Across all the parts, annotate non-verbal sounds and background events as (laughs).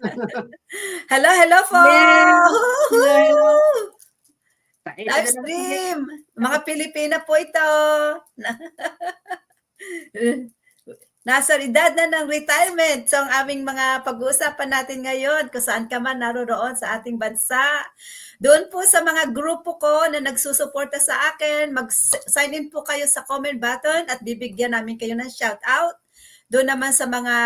(laughs) hello, hello po! Hello. Live stream! Mga Pilipina po ito. (laughs) Nasa edad na ng retirement. So, ang aming mga pag-uusapan natin ngayon, kung saan ka man naroroon sa ating bansa. Doon po sa mga grupo ko na nagsusuporta sa akin, mag-sign in po kayo sa comment button at bibigyan namin kayo ng shout out. Doon naman sa mga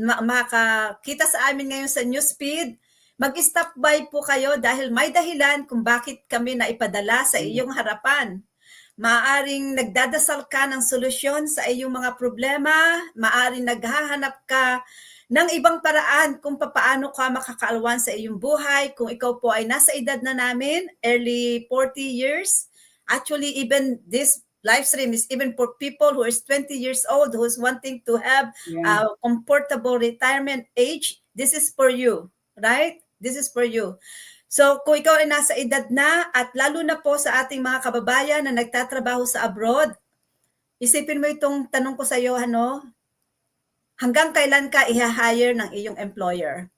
makakita sa amin ngayon sa newsfeed, mag-stop by po kayo dahil may dahilan kung bakit kami naipadala sa iyong harapan. Maaring nagdadasal ka ng solusyon sa iyong mga problema, maaring naghahanap ka ng ibang paraan kung papaano ka makakaalwan sa iyong buhay. Kung ikaw po ay nasa edad na namin, early 40 years, actually even this live stream is even for people who is 20 years old who's wanting to have Yeah. uh, comfortable retirement age, this is for you, right? This is for you. So kung ikaw ay nasa edad na at lalo na po sa ating mga kababayan na nagtatrabaho sa abroad, isipin mo itong tanong ko sa iyo, ano? Hanggang kailan ka i-hire ng iyong employer?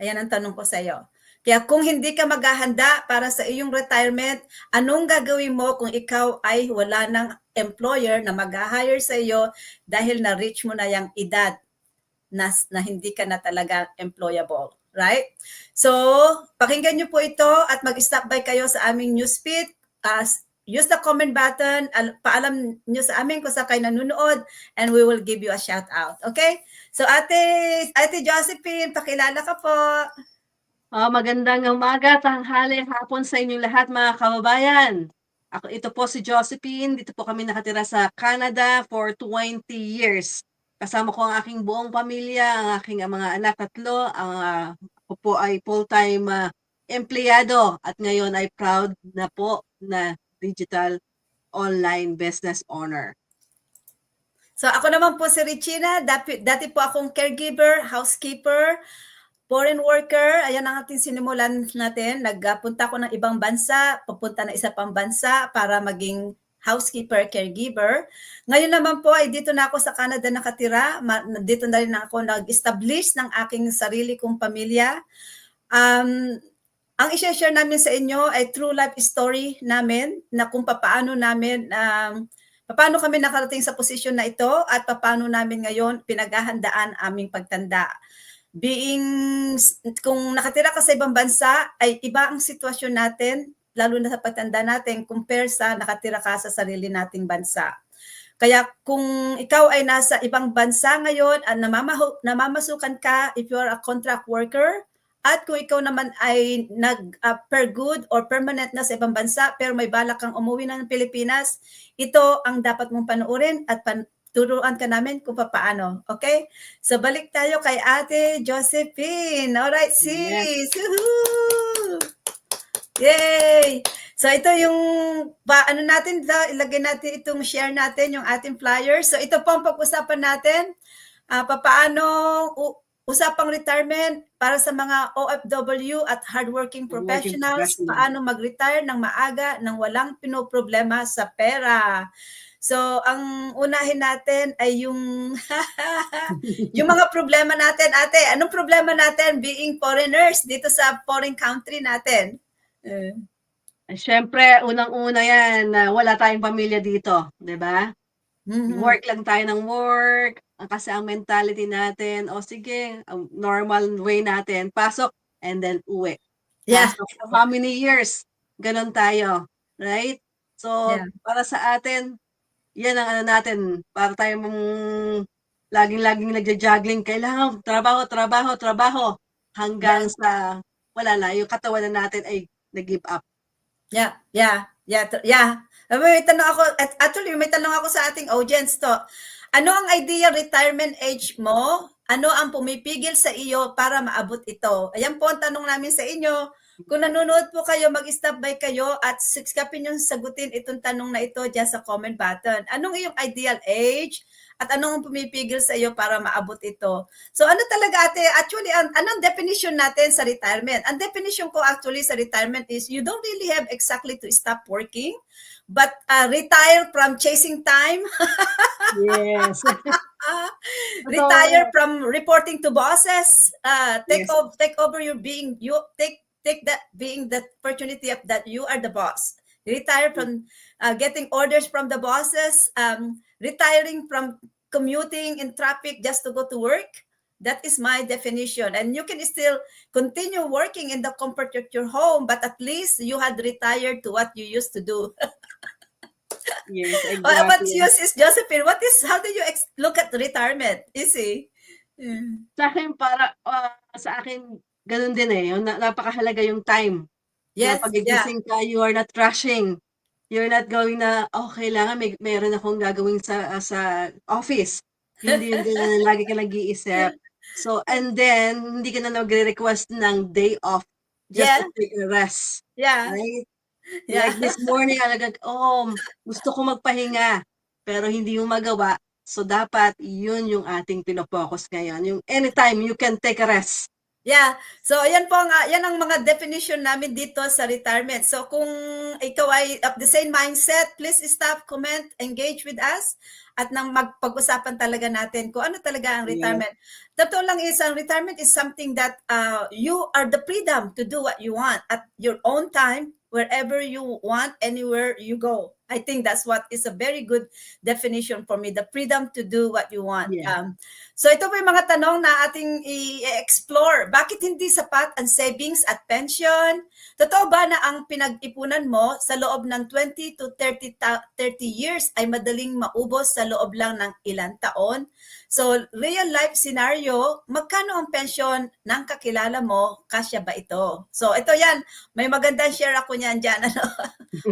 Ayan ang tanong ko sa iyo. Kaya kung hindi ka maghahanda para sa iyong retirement, anong gagawin mo kung ikaw ay wala ng employer na mag-hire sa iyo dahil na-reach mo na yung edad na, na hindi ka na talaga employable? Right? So, pakinggan nyo po ito at mag-stop by kayo sa aming newsfeed. As use the comment button, al- paalam nyo sa amin kung sa kayo nanonood and we will give you a shout out. Okay? So, Ate, Ate Josephine, pakilala ka po. Ah, magandang umaga, tanghali, hapon sa inyong lahat mga kababayan. Ako, ito po si Josephine. Dito po kami nakatira sa Canada for 20 years. Kasama ko ang aking buong pamilya, ang aking ah, mga anak tatlo. Ang ah, ako po ay full-time ah, empleyado at ngayon ay proud na po na digital online business owner. So ako naman po si Regina, dati, dati po akong caregiver, housekeeper, foreign worker. Ayan ang ating sinimulan natin. Nagpunta ako ng ibang bansa, papunta na isa pang bansa para maging housekeeper, caregiver. Ngayon naman po ay dito na ako sa Canada nakatira. Dito na rin ako nag-establish ng aking sarili kong pamilya. Um, ang i-share namin sa inyo ay true life story namin na kung paano namin um, paano kami nakarating sa posisyon na ito at paano namin ngayon pinaghahandaan aming pagtanda. Being, kung nakatira ka sa ibang bansa, ay iba ang sitwasyon natin, lalo na sa pagtanda natin, compare sa nakatira ka sa sarili nating bansa. Kaya kung ikaw ay nasa ibang bansa ngayon at namamahu, namamasukan ka, if you are a contract worker, at kung ikaw naman ay nag uh, per good or permanent na sa ibang bansa pero may balak kang umuwi na ng Pilipinas, ito ang dapat mong panoorin at pan- turuan ka namin kung paano. Okay? So balik tayo kay Ate Josephine. Alright, sis. Woohoo! Yay! So ito yung pa, ano natin, ilagay natin itong share natin yung ating flyer. So ito po ang pag-usapan natin. Ah, papaano u- usapang retirement para sa mga OFW at hardworking professionals, professional. paano mag-retire ng maaga nang walang pinoproblema sa pera. So, ang unahin natin ay yung (laughs) yung mga problema natin. Ate, anong problema natin being foreigners dito sa foreign country natin? Eh, Siyempre, unang-una yan, wala tayong pamilya dito, di ba? mhm. Work lang tayo ng work. Kasi ang mentality natin, o sige, ang normal way natin, pasok and then uwi. Yeah. Pasok for how many years? Ganon tayo. Right? So, Yeah. para sa atin, yan ang ano natin, para tayo mong laging-laging nagja-juggling, kailangan trabaho, trabaho, trabaho, hanggang sa, wala na, yung katawan na natin ay nag-give up. Yeah, yeah, yeah, yeah. May tanong ako, actually may tanong ako sa ating audience to. Ano ang ideal retirement age mo? Ano ang pumipigil sa iyo para maabot ito? Ayan po ang tanong namin sa inyo. Kung nanonood po kayo, mag-stop by kayo at sikapin yung sagutin itong tanong na ito dyan sa comment button. Anong iyong ideal age? At anong pumipigil sa iyo para maabot ito? So ano talaga ate, actually, an- anong definition natin sa retirement? Ang definition ko actually sa retirement is you don't really have exactly to stop working, but uh, retire from chasing time, Yes. (laughs) (laughs) retire from reporting to bosses, uh, take Yes. over take over your being you take take that being the opportunity of that you are the boss. Retire from uh, getting orders from the bosses, um, retiring from commuting in traffic just to go to work. That is my definition. And you can still continue working in the comfort of your home, but at least you had retired to what you used to do. (laughs) Yes, (laughs) Uh, What's exactly. yours is Josephine? What is how do you ex- look at retirement? Easy. Mm. Sa akin para ah, sa akin ganun din eh, yung na napakahalaga yung time. Yes, Na yeah. pagigising ka, you are not rushing. You're not going na, oh, kailangan may meron akong gagawin sa ah, sa office. Hindi yung ganun na (laughs) lagi ka nag-iisip. So, and then, hindi ka na nagre-request ng day off just Yeah. to take a rest. Yeah. Right? (laughs) Yeah. Like this morning, alaga, oh, gusto ko magpahinga, pero hindi mo magawa. So, dapat yun yung ating pinopokus ngayon. Yung anytime you can take a rest. Yeah. So, yan po ang, yan ang mga definition namin dito sa retirement. So, kung ikaw ay of the same mindset, please stop, comment, engage with us at nang magpag-usapan talaga natin kung ano talaga ang Yeah. retirement. Totoo lang is, ang retirement is something that uh, you are the freedom to do what you want at your own time, wherever you want, anywhere you go. I think that's what is a very good definition for me, the freedom to do what you want. Yeah. Um, so ito po yung mga tanong na ating i-explore. Bakit hindi sapat ang savings at pension? Totoo ba na ang pinag-ipunan mo sa loob ng 20 to 30, ta- 30 years ay madaling maubos sa loob lang ng ilang taon? So, real life scenario, magkano ang pension ng kakilala mo? Kasya ba ito? So, ito yan. May magandang share ako niyan dyan. (laughs) Ano?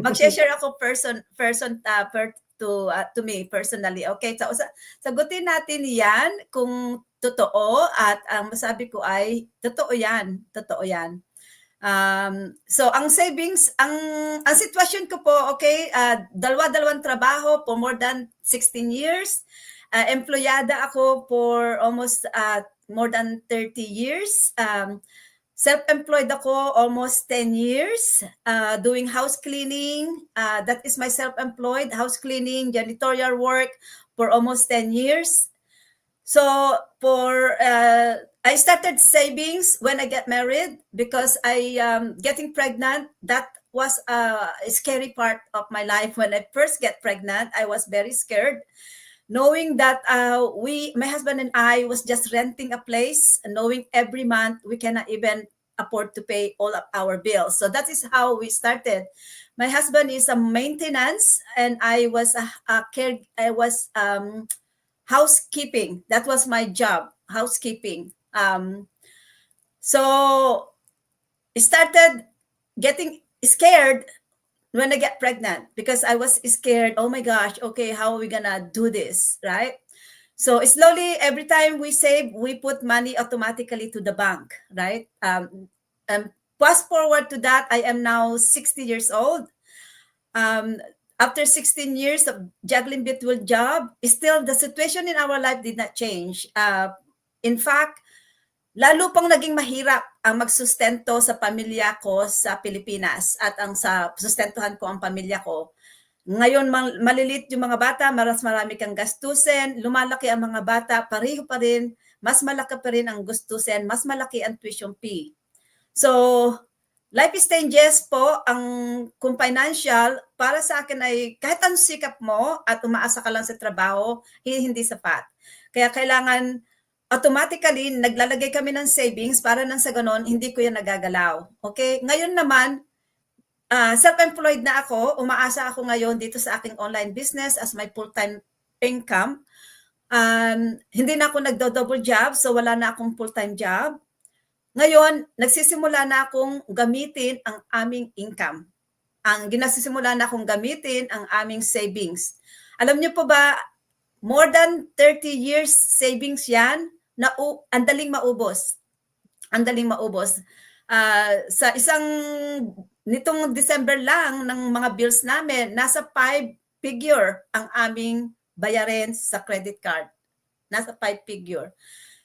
Mag-share ako person, person uh, per, to, uh, to me personally. Okay, so sa, sagutin natin yan kung totoo at ang masabi ko ay totoo yan. Totoo yan. Um, so ang savings, ang ang sitwasyon ko po, okay, uh, dalawa-dalawang trabaho for more than 16 years. Uh, employada ako for almost uh, more than 30 years. Um, self-employed ako almost 10 years uh, doing house cleaning. Uh, that is my self-employed house cleaning, janitorial work for almost 10 years. So for uh, I started savings when I get married because I um, getting pregnant. That was a scary part of my life. When I first get pregnant, I was very scared, knowing that uh, we, my husband and I, was just renting a place, knowing every month we cannot even afford to pay all of our bills. So that is how we started. My husband is a maintenance, and I was a, a care. I was um, housekeeping. That was my job, housekeeping. Um, so started getting scared when I get pregnant because I was scared. Oh my gosh, okay, how are we gonna do this, right? So slowly, every time we save, we put money automatically to the bank, right? Um, and fast forward to that, I am now 60 years old. Um, after 16 years of juggling between job, still the situation in our life did not change. Uh, in fact, lalo pang naging mahirap ang magsustento sa pamilya ko sa Pilipinas at ang sa sustentuhan ko ang pamilya ko. Ngayon, mal- malilit yung mga bata, maras marami kang gastusin, lumalaki ang mga bata, pareho pa rin, mas malaki pa rin ang gastusin, mas malaki ang tuition fee. So, life stages po, ang kung financial, para sa akin ay kahit anong sikap mo at umaasa ka lang sa trabaho, hi- hindi sapat. Kaya kailangan automatically naglalagay kami ng savings para nang sa ganon, hindi ko yan nagagalaw. Okay? Ngayon naman, ah, self-employed na ako, umaasa ako ngayon dito sa aking online business as my full-time income. Um, hindi na ako nagdo-double job, so wala na akong full-time job. Ngayon, nagsisimula na akong gamitin ang aming income. Ang ginasisimula na akong gamitin ang aming savings. Alam niyo po ba, more than 30 years savings yan, na ang daling maubos. Ang daling maubos. Ah, sa isang nitong December lang ng mga bills namin, nasa five figure ang aming bayarin sa credit card. Nasa five figure.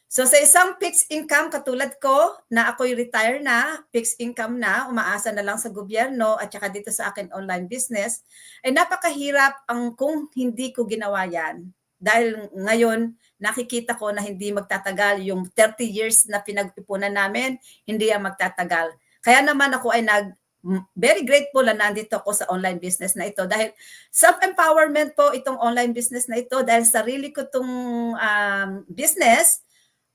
So sa isang fixed income katulad ko na ako'y retire na, fixed income na, umaasa na lang sa gobyerno at saka dito sa akin online business, ay napakahirap ang kung hindi ko ginawa yan. Dahil ngayon, nakikita ko na hindi magtatagal yung 30 years na pinag-ipunan namin, hindi yan magtatagal. Kaya naman ako ay nag very grateful na nandito ako sa online business na ito dahil self-empowerment po itong online business na ito dahil sarili ko itong um, business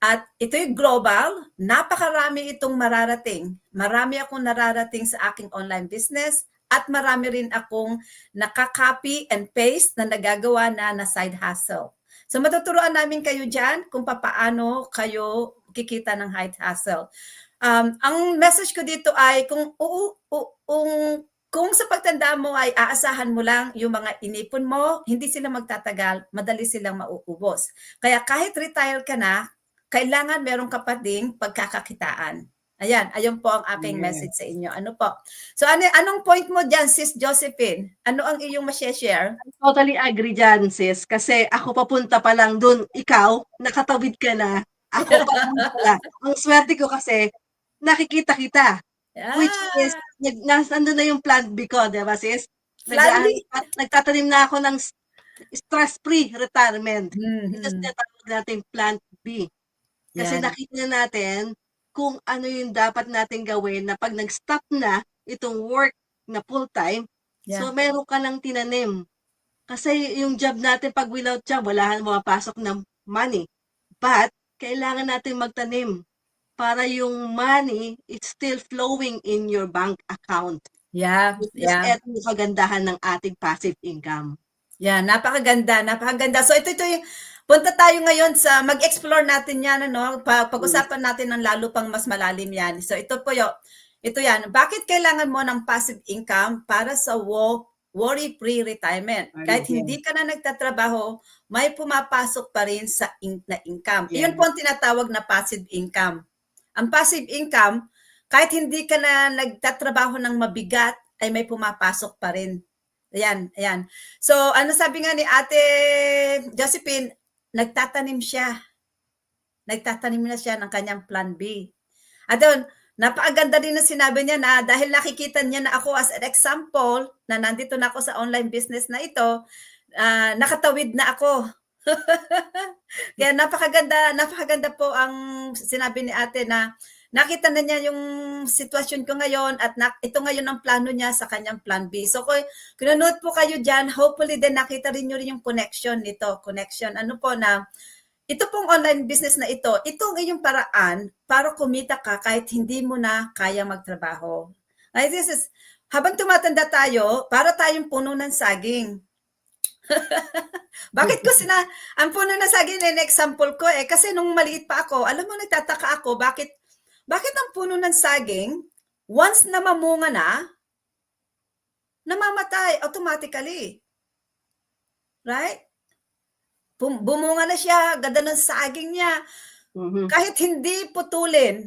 at ito'y global, napakarami itong mararating. Marami akong nararating sa aking online business at marami rin akong nakaka-copy and paste na nagagawa na na side hustle. So matuturuan namin kayo dyan kung papaano kayo kikita ng side hustle. Um, ang message ko dito ay kung u, u, ung- kung sa pagtanda mo ay aasahan mo lang yung mga inipon mo, hindi sila magtatagal, madali silang mauubos. Kaya kahit retire ka na, kailangan meron ka pa ding pagkakakitaan. Ayan, ayun po ang aking Yes. message sa inyo. Ano po? So ano, anong point mo dyan, Sis Josephine? Ano ang iyong ma-share? Totally agree dyan, sis. Kasi ako papunta pa lang dun. Ikaw, nakatawid ka na. Ako pa lang (laughs) pala. Ang swerte ko kasi, nakikita kita. Which is, nag, nandun na yung plan B ko, di ba sis? Nag- nagtatanim na ako ng stress-free retirement. Mhm. Ito tinatawag natin plan B. Kasi Yan. nakita na natin kung ano yung dapat natin gawin na pag nag-stop na itong work na full-time, Yeah. so meron ka ng tinanim. Kasi yung job natin, pag without job, wala kang mapasok ng money. But, kailangan natin magtanim para yung money is still flowing in your bank account. Yeah, Which is yeah. eto yung kagandahan ng ating passive income. Yeah, napakaganda, napakaganda. So ito ito yung punta tayo ngayon sa mag-explore natin 'yan ano, Pa- pag-usapan natin ng lalo pang mas malalim 'yan. So ito po 'yo. Ito 'yan. Bakit kailangan mo ng passive income para sa wo- worry-free retirement? Ano Kahit yan? hindi ka na nagtatrabaho, may pumapasok pa rin sa in- na income. Yeah. Iyon po ang tinatawag na passive income. Ang passive income, kahit hindi ka na nagtatrabaho ng mabigat, ay may pumapasok pa rin. Ayan, ayan. So, ano sabi nga ni Ate Josephine, nagtatanim siya. Nagtatanim na siya ng kanyang plan B. At doon, napakaganda din na sinabi niya na dahil nakikita niya na ako as an example na nandito na ako sa online business na ito, ah, nakatawid na ako. (laughs) Kaya napakaganda, napakaganda po ang sinabi ni ate na nakita na niya yung sitwasyon ko ngayon at na, ito ngayon ang plano niya sa kanyang plan B. So kung kinanood po kayo dyan, hopefully din nakita rin nyo rin yung connection nito. Connection, ano po na, ito pong online business na ito, ito ang paraan para kumita ka kahit hindi mo na kaya magtrabaho. Like this is, habang tumatanda tayo, para tayong puno ng saging. (laughs) Bakit ko sina, ang puno ng saging na example ko eh, kasi nung maliit pa ako, alam mo, nagtataka ako, bakit, bakit ang puno ng saging, once na mamunga na, namamatay automatically. Right? Bum- Bumunga na siya, ganda ng saging niya. Mhm. Kahit hindi putulin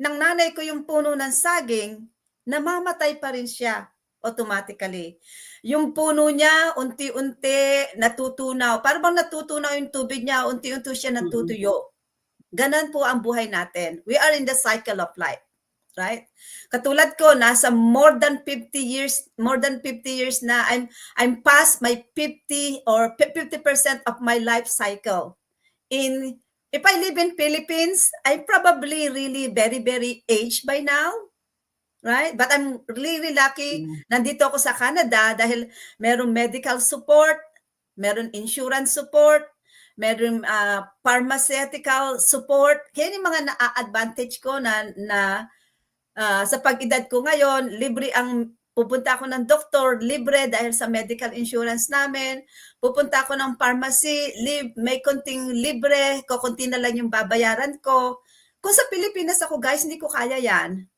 ng nanay ko yung puno ng saging, namamatay pa rin siya automatically. Yung puno niya, unti-unti natutunaw. Para bang natutunaw yung tubig niya, unti-unti siya natutuyo. Ganon po ang buhay natin. We are in the cycle of life. Right? Katulad ko, nasa more than 50 years, more than 50 years na I'm I'm past my 50 or 50% of my life cycle. In if I live in Philippines, I'm probably really very very aged by now. Right? But I'm really lucky Mm. nandito ako sa Canada dahil merong medical support, meron insurance support, meron ah, pharmaceutical support. Kaya yung mga na-advantage ko na, na ah, sa pag-edad ko ngayon, libre ang pupunta ako ng doktor, libre dahil sa medical insurance namin. Pupunta ako ng pharmacy, lib, may konting libre, kukunti na lang yung babayaran ko. Kung sa Pilipinas ako, guys, hindi ko kaya yan.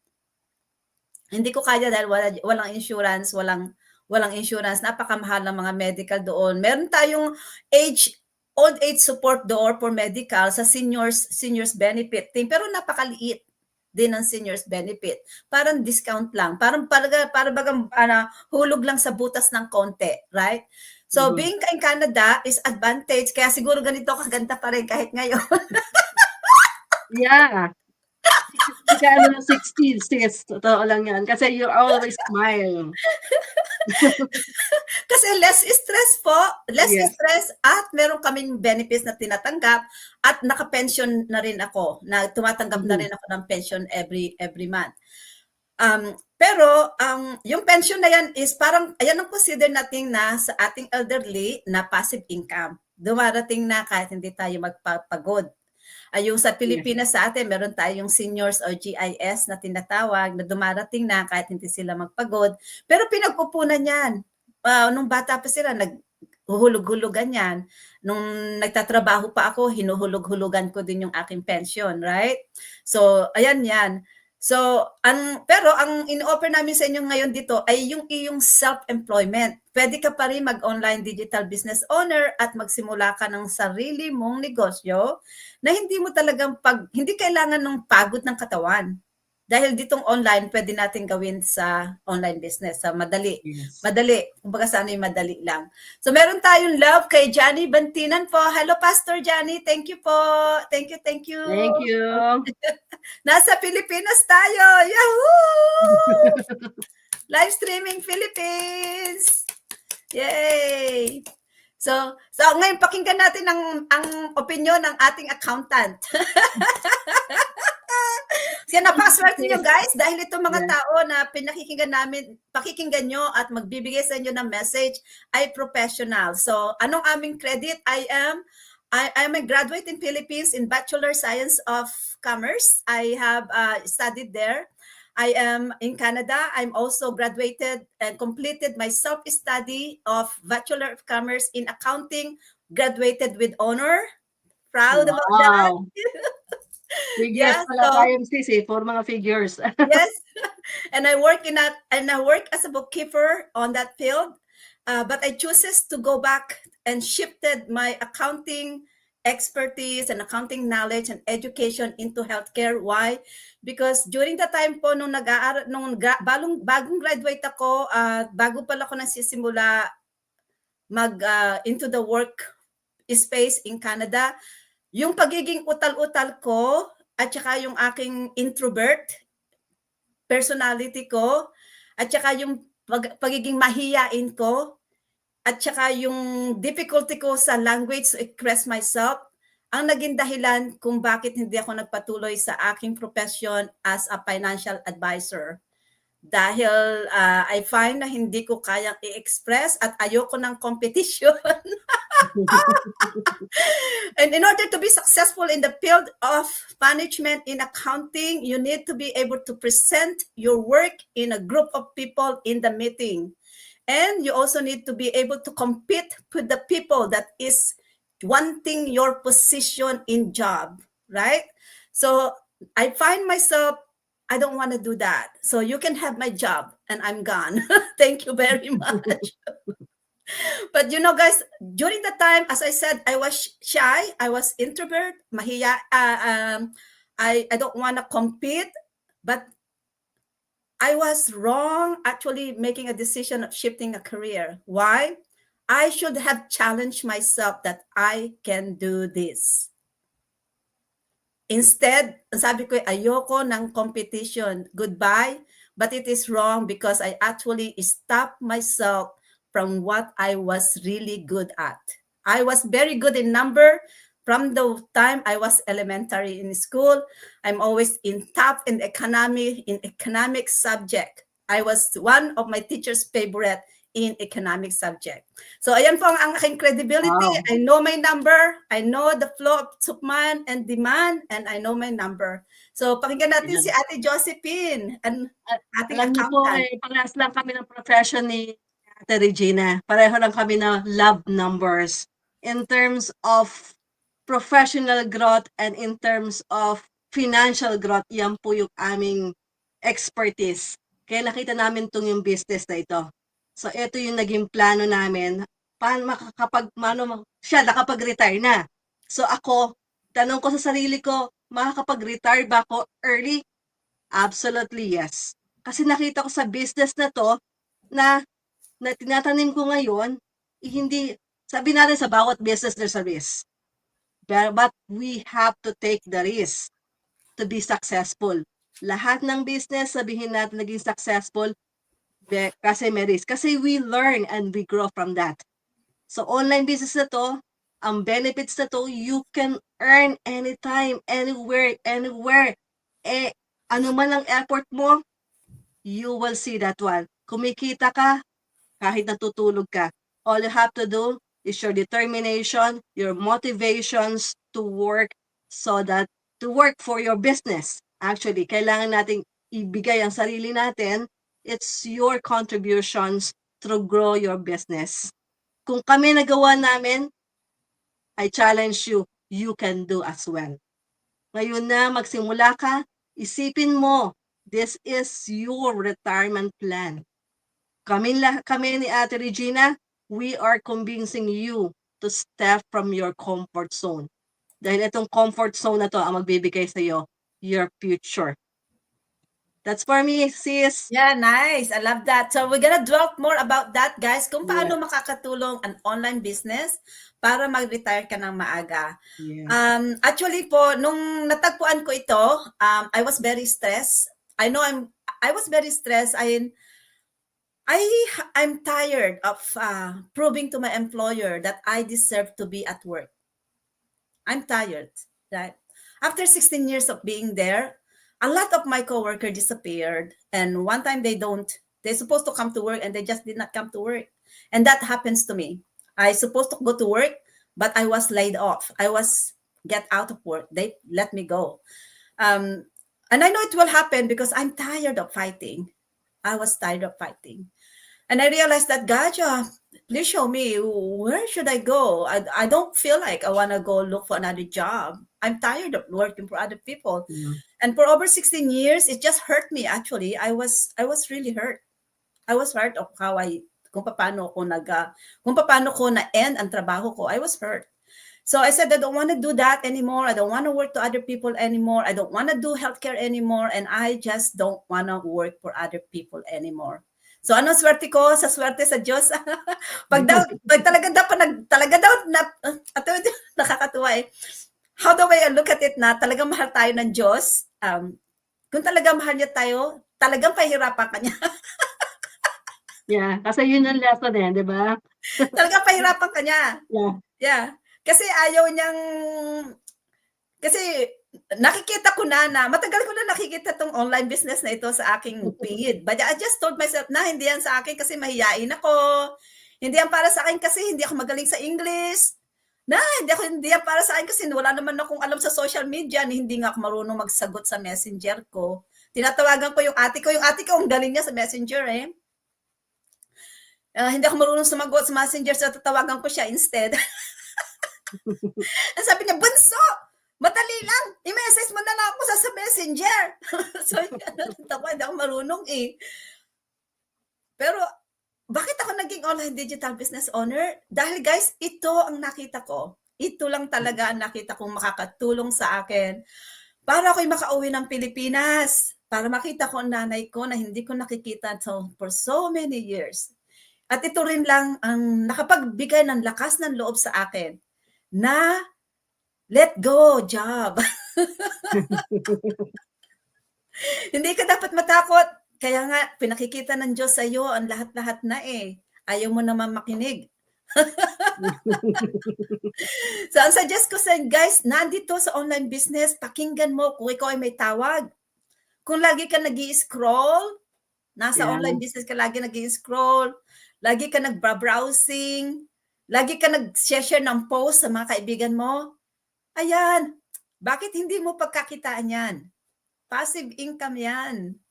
Hindi ko kaya dahil wala, walang insurance, walang walang insurance, napakamahal ng mga medical doon. Meron tayong age old age support doon for medical sa seniors seniors benefit team pero napakaliit din ng seniors benefit. Parang discount lang. Parang para para bagang ano, hulog lang sa butas ng konti, right? So Mhm. being in Canada is advantage kaya siguro ganito kaganda pa rin kahit ngayon. (laughs) Yeah. Hindi ka ano ng 16, sis. Totoo lang yan. Kasi you always smile. (laughs) Kasi less stress po, less Yes. stress at meron kaming benefits na tinatanggap at naka-pension na rin ako, na tumatanggap na Mhm. rin ako ng pension every every month. Um, pero ang yung pension na yan is parang ayan ang consider natin na sa ating elderly na passive income. Dumarating na kahit hindi tayo magpapagod. Ay yung sa Pilipinas sa atin, meron tayong seniors or GIS na tinatawag na dumarating na kahit hindi sila magpagod. Pero pinag-upunan yan. Ah, nung bata pa sila, naghuhulog-hulugan yan. Nung nagtatrabaho pa ako, hinuhulog-hulugan ko din yung aking pension, right? So, ayan yan. So, ang pero ang in-offer namin sa inyo ngayon dito ay yung iyong self-employment. Pwede ka pa rin mag-online digital business owner at magsimula ka ng sarili mong negosyo na hindi mo talagang pag hindi kailangan ng pagod ng katawan. Dahil ditong online, pwede natin gawin sa online business, sa madali. Yes. Madali. Kumbaga sa ano yung madali lang. So meron tayong love kay Johnny Bantinan po. Hello Pastor Johnny. Thank you po. Thank you, thank you. Thank you. (laughs) Nasa Pilipinas tayo. Yahoo! (laughs) Live streaming Philippines. Yay! So, so ngayon pakinggan natin ang ang opinion ng ating accountant. (laughs) Kaya napakaswerte nyo guys dahil itong mga Yeah. tao na pinakikinggan namin, pakikinggan nyo at magbibigay sa inyo ng message ay professional. So, anong aming credit? I am I am a graduate in Philippines in Bachelor Science of Commerce. I have uh, studied there. I am in Canada. I'm also graduated and completed my self-study of Bachelor of Commerce in Accounting, graduated with honor. Proud about that. (laughs) Figures Yeah, pala so- tayo sis eh, for mga figures. (laughs) yes. And i work in that and i work as a bookkeeper on that field uh, but i chooses to go back and shifted my accounting expertise and accounting knowledge and education into healthcare. Why? Because during the time po nung nag-aaral nung balong, bagong graduate ako uh, bago pala ako nagsisimula mag uh, into the work space in Canada yung pagiging utal-utal ko at saka yung aking introvert personality ko at saka yung pag, pagiging mahiyain ko at saka yung difficulty ko sa language to express myself ang naging dahilan kung bakit hindi ako nagpatuloy sa aking profession as a financial advisor. Dahil ah, I find na hindi ko kayang i-express at ayoko ng competition. (laughs) and in order to be successful in the field of management in accounting, you need to be able to present your work in a group of people in the meeting. And you also need to be able to compete with the people that is wanting your position in job, right? So I find myself, I don't want to do that. So you can have my job and I'm gone. (laughs) Thank you very (laughs) much. but you know, guys, during the time, as I said, I was shy. I was introvert. Mahiya. Uh, um, I I don't want to compete, but I was wrong actually making a decision of shifting a career. Why? I should have challenged myself that I can do this. Instead, sabi ko, ayoko ng competition. Goodbye. But it is wrong because I actually stopped myself from what I was really good at. I was very good in number from the time I was elementary in school. I'm always in top in economy in economic subject. I was one of my teacher's favorite in economic subject. So ayan po ang, ang aking credibility. Wow. I know my number. I know the flow of supply and demand and I know my number. So pakinggan natin Ayan. si Ate Josephine and ating Alam niyo po, accountant. eh, parehas lang kami ng profession ni Ate Regina. Pareho lang kami na love numbers. In terms of professional growth and in terms of financial growth, yan po yung aming expertise. Kaya nakita namin itong yung business na ito. So, ito yung naging plano namin. Paano makakapag, mano, ma- siya nakapag-retire na. So, ako, tanong ko sa sarili ko, makakapag-retire ba ako early? Absolutely yes. Kasi nakita ko sa business na to na, na tinatanim ko ngayon, eh, hindi, sabi natin sa bawat business there's a risk. But, but we have to take the risk. to be successful. Lahat ng business, sabihin natin naging successful kasi may risk. Kasi we learn and we grow from that. So online business na to, ang benefits na to, you can earn anytime, anywhere, anywhere. Eh, ano man ang effort mo, you will see that one. Kumikita ka, kahit natutulog ka. All you have to do is your determination, your motivations to work so that to work for your business. Actually, kailangan nating ibigay ang sarili natin. It's your contributions to grow your business. Kung kami nagawa namin, I challenge you, you can do as well. Ngayon na magsimula ka, isipin mo, this is your retirement plan. Kami, kami ni Ate Regina, we are convincing you to step from your comfort zone. Dahil itong comfort zone na to ang magbibigay sa iyo your future. That's for me, sis. Yeah, nice. I love that. So we're gonna talk more about that, guys. Kung paano makakatulong ang online business para mag-retire ka ng maaga. Yeah. Um, actually po, nung natagpuan ko ito, um, I was very stressed. I know I'm, I was very stressed. I, I, I'm tired of uh, proving to my employer that I deserve to be at work. I'm tired, right? After 16 years of being there, a lot of my coworkers disappeared. And one time they don't, they're supposed to come to work and they just did not come to work. And that happens to me. I supposed to go to work, but I was laid off. I was get out of work. They let me go. Um, and I know it will happen because I'm tired of fighting. I was tired of fighting. And I realized that, Gaja, please show me where should I go? I, I don't feel like I want to go look for another job. I'm tired of working for other people. Yeah. And for over 16 years, it just hurt me actually. I was I was really hurt. I was hurt of how I kung paano ko nag ah, kung paano ko na end ang trabaho ko. I was hurt. So I said I don't want to do that anymore. I don't want to work to other people anymore. I don't want to do healthcare anymore and I just don't want to work for other people anymore. So anong swerte ko sa swerte sa Diyos? (laughs) pag daw pag talaga daw pag nag, talaga daw na ato (laughs) nakakatuwa eh. How way I look at it na talagang mahal tayo ng Diyos. Um, kung talaga mahal niya tayo, talagang pahirapan ka niya. (laughs) Yeah, kasi yun ang lesson eh, di ba? (laughs) talagang pahirapan ka niya. Yeah. Yeah. Kasi ayaw niyang kasi nakikita ko na na matagal ko na nakikita tong online business na ito sa aking feed. But I just told myself na hindi yan sa akin kasi mahiyain ako. Hindi yan para sa akin kasi hindi ako magaling sa English. Na, hindi ako hindi para sa akin kasi wala naman akong alam sa social media hindi nga ako marunong magsagot sa messenger ko. Tinatawagan ko yung ate ko. Yung ate ko, ang galing niya sa messenger eh. Ah, hindi ako marunong sumagot sa messenger so tatawagan ko siya instead. Ang (laughs) sabi niya, bunso, madali lang. I-message mo na lang ako sa, sa messenger. (laughs) so, hindi ako marunong eh. Pero, bakit ako naging online digital business owner? Dahil guys, ito ang nakita ko. Ito lang talaga ang nakita kong makakatulong sa akin para ako'y makauwi ng Pilipinas. Para makita ko ang nanay ko na hindi ko nakikita so, for so many years. At ito rin lang ang nakapagbigay ng lakas ng loob sa akin na let go job. (laughs) (laughs) Hindi ka dapat matakot. Kaya nga, pinakikita ng Diyos sa iyo ang lahat-lahat na eh. Ayaw mo naman makinig. (laughs) so, ang suggest ko sa guys, nandito sa online business, pakinggan mo kung ikaw ay may tawag. Kung lagi ka nag scroll nasa Yeah. online business ka lagi nag scroll lagi ka nag-browsing, lagi ka nag-share ng post sa mga kaibigan mo, ayan, bakit hindi mo pagkakitaan yan? Passive income yan.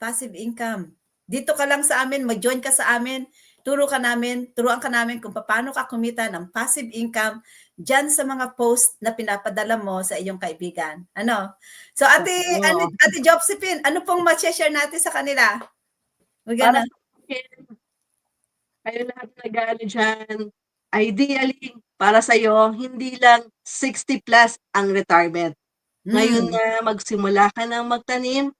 Passive income. Dito ka lang sa amin, mag-join ka sa amin, turo ka namin, turuan ka namin kung paano ka kumita ng passive income dyan sa mga post na pinapadala mo sa iyong kaibigan. Ano? So, Ate, Oo. Ate, Ate Josephine, ano pong ma-share natin sa kanila? Sa akin, kayo lahat na nag dyan, ideally, para sa'yo, hindi lang 60 plus ang retirement. Ngayon Mm. na magsimula ka ng magtanim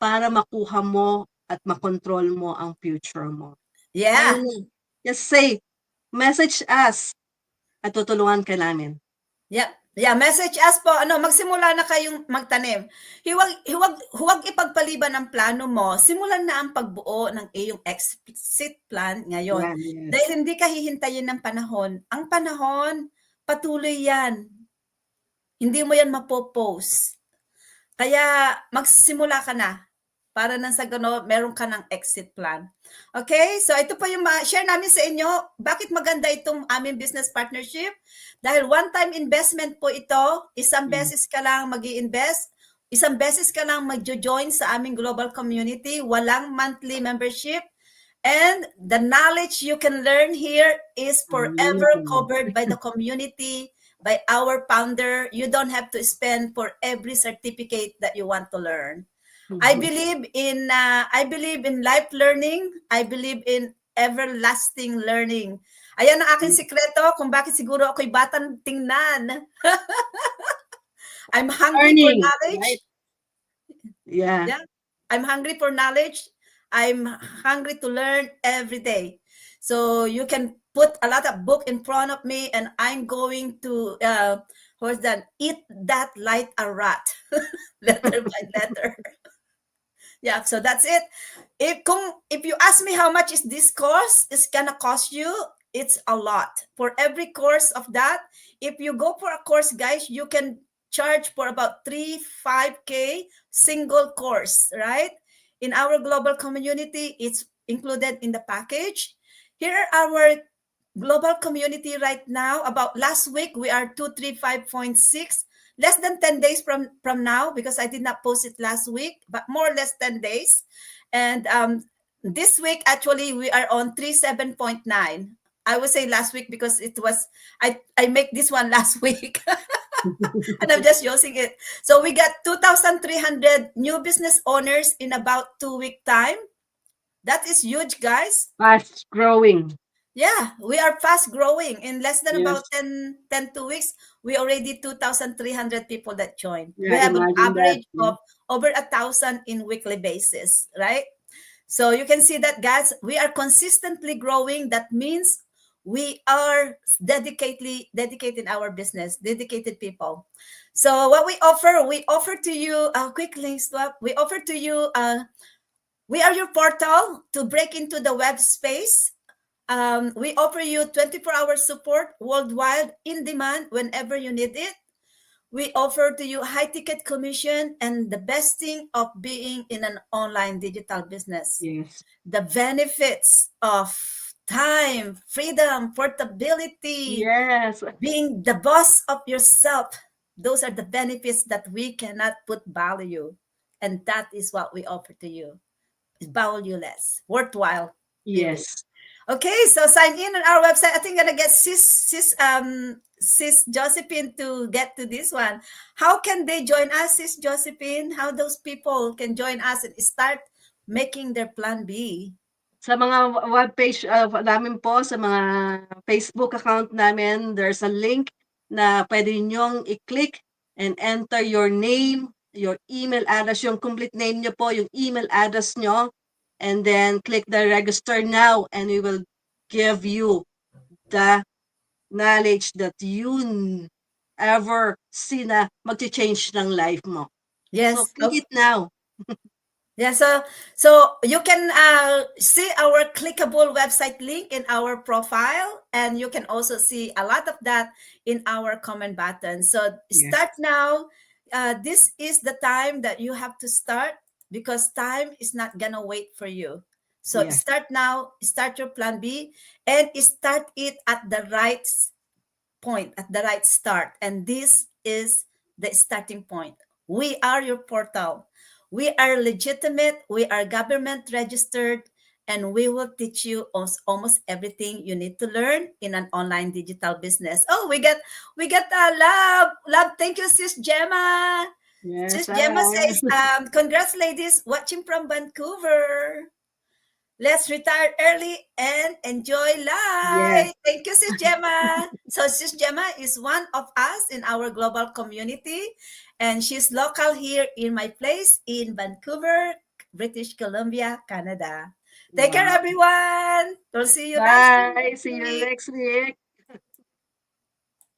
para makuha mo at makontrol mo ang future mo. yeah. Na. Just say, message us at tutulungan ka namin. Yep. Yeah, message us po, ano, magsimula na kayong magtanim. Huwag, huwag, huwag ipagpaliban ang plano mo. Simulan na ang pagbuo ng iyong exit plan ngayon. Yan, yes. Dahil hindi ka hihintayin ng panahon. Ang panahon, patuloy yan. Hindi mo yan mapopost. Kaya magsimula ka na para nang sa gano, meron ka ng exit plan. Okay? So ito po yung share namin sa inyo. Bakit maganda itong aming business partnership? Dahil one-time investment po ito. Isang Mm. beses ka lang mag invest Isang beses ka lang mag-join sa aming global community. Walang monthly membership. And the knowledge you can learn here is forever Amazing. covered by the community, by our founder. You don't have to spend for every certificate that you want to learn. I Mhm. believe in uh, I believe in life learning. I believe in everlasting learning. Ayan ang aking sikreto kung bakit siguro ako'y batang tingnan. (laughs) I'm hungry for knowledge. right? Yeah. Yeah. I'm hungry for knowledge. I'm hungry to learn every day. So you can put a lot of book in front of me, and I'm going to uh, what's that? Eat that like a rat, (laughs) letter by letter. Yeah. So that's it. If kung if you ask me how much is this course, it's gonna cost you. It's a lot for every course of that. If you go for a course, guys, you can charge for about three, five k single course, right? In our global community, it's included in the package. Here are our global community right now. About last week, we are 235.6, less than 10 days from, from now, because I did not post it last week, but more or less 10 days. And um, this week, actually, we are on 37.9. I would say last week because it was, I, I make this one (laughs) last week. (laughs) and I'm just using it. So we got 2,300 new business owners in about two week time. That is huge, guys. Fast growing. Yeah, we are fast growing. In less than Yes. about 10, 10 two weeks, we already 2,300 people that joined. we have an imagine that, average of over a thousand in weekly basis, right? So you can see that, guys, we are consistently growing. That means we are dedicatedly dedicated our business, dedicated people. So what we offer, we offer to you a quick link swap. We offer to you uh, we are your portal to break into the web space. Um, we offer you 24 hour support worldwide in demand whenever you need it. We offer to you high ticket commission and the best thing of being in an online digital business Yes. the benefits of time, freedom, portability, Yes. being the boss of yourself. Those are the benefits that we cannot put value. And that is what we offer to you. It's valueless, worthwhile. Yes. Okay, so sign in on our website. I think I'm gonna get sis sis um sis Josephine to get to this one. How can they join us, sis Josephine? How those people can join us and start making their plan B? Sa mga webpage uh, namin po, sa mga Facebook account namin, there's a link na pwede nyong i-click and enter your name, your email address, yung complete name nyo po, yung email address nyo, and then click the register now and we will give you the knowledge that you ever see na mag-change ng life mo. Yes. So click it now. (laughs) Yeah, so so you can uh, see our clickable website link in our profile, and you can also see a lot of that in our comment button. So Yes. start now. Uh, this is the time that you have to start because time is not gonna wait for you. So Yes. start now. Start your plan B, and start it at the right point, at the right start. And this is the starting point. We are your portal. We are legitimate, we are government registered, and we will teach you almost everything you need to learn in an online digital business. Oh, we got we got uh, love. Love, thank you, sis Gemma. Yes, Sis Gemma says, um, congrats ladies watching from Vancouver. Let's retire early and enjoy life. Thank you, Sis Gemma. (laughs) so Sis Gemma is one of us in our global community, and she's local here in my place in Vancouver, British Columbia, Canada. Take care, everyone. We'll see you guys. Bye. See you next week.